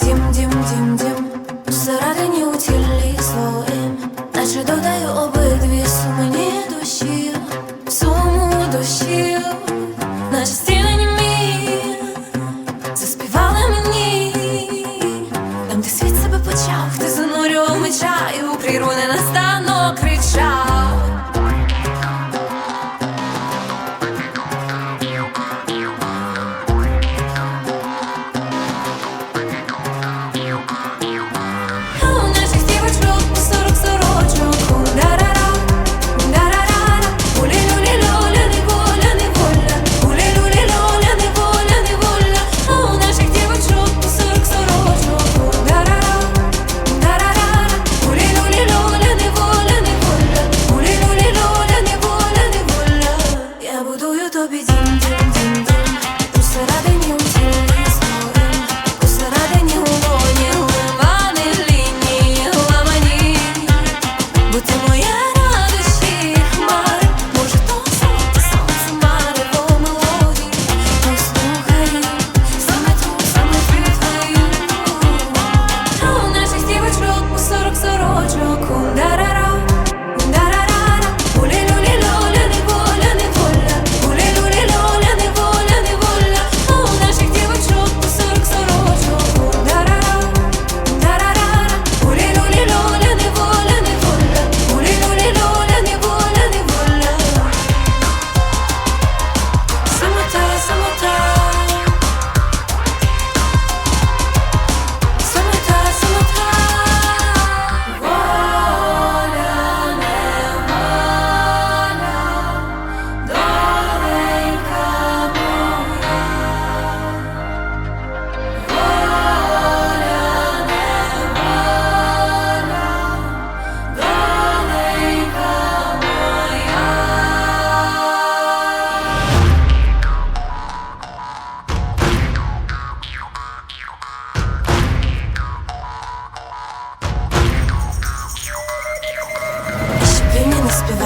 dim, dim.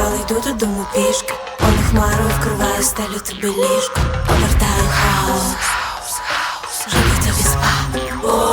але йду додому пішки. Вони хмарою вкриваю, стелю тобі ліжко, повертаю хаос, Живу тобі спати.